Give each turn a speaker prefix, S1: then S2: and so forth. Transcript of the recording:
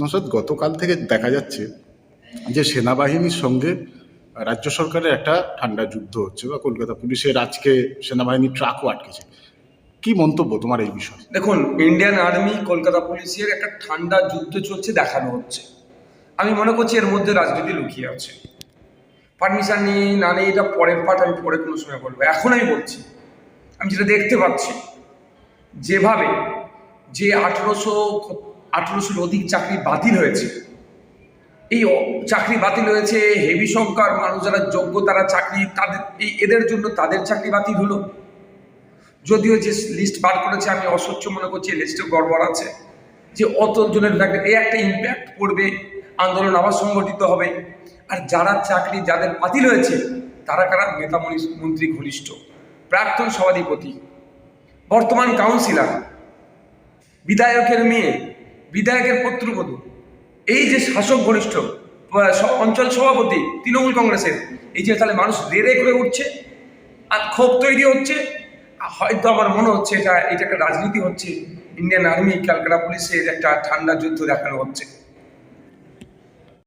S1: নসাদ, গতকাল থেকে দেখা যাচ্ছে যে সেনাবাহিনীর সঙ্গে রাজ্য সরকারের একটা ঠান্ডা যুদ্ধ হচ্ছে বা কলকাতা পুলিশের আজকে সেনাবাহিনীর ট্রাকও আটকেছে। কি মন্তব্য তোমার এই বিষয়ে?
S2: দেখুন ইন্ডিয়ান আর্মি কলকাতা পুলিশের একটা ঠান্ডা যুদ্ধ চলছে, দেখানো হচ্ছে। আমি মনে করছি এর মধ্যে রাজনীতি লুকিয়ে আছে। পারমিশন নিয়ে, না নিয়ে এটা পরের পাঠ আমি পরে কোনো সময় বলব। এখন আমি বলছি, আমি যেটা দেখতে পাচ্ছি, যেভাবে যে আঠেরোশো আঠেরোশোর অধিক চাকরি বাতিল হয়েছে। এই চাকরি বাতিল হয়েছে হেভি সংখ্যার মানুষ যারা যোগ্য তারা চাকরি, তাদের, এই এদের জন্য তাদের চাকরি বাতিল হলো। যদিও যে লিস্ট বার করেছে, আমি অস্বচ্ছ মনে করছি লিস্টে গড়বড় আছে। যে অত জনের থাকে এই একটা ইম্প্যাক্ট পড়বে, আন্দোলন আবার সংগঠিত হবে। আর যারা চাকরি যাদের বাতিল হয়েছে, তারা কারা? নেতা মনি- মন্ত্রী ঘনিষ্ঠ, প্রাক্তন সভাধিপতি, বর্তমান কাউন্সিলর বিধায়কের মেয়ে বিধায়কের পুত্রবধূ। এই যে শাসক ঘনিষ্ঠ অঞ্চল সভাপতি তৃণমূল কংগ্রেসের, এই যে তাহলে মানুষ রেড়ে করে উঠছে, আর ক্ষোভ তৈরি হচ্ছে হয়তো আমার মনে হচ্ছে এটা এটা একটা রাজনীতি হচ্ছে। ইন্ডিয়ান আর্মি ক্যালকাটা পুলিশের একটা ঠান্ডা যুদ্ধ দেখানো হচ্ছে।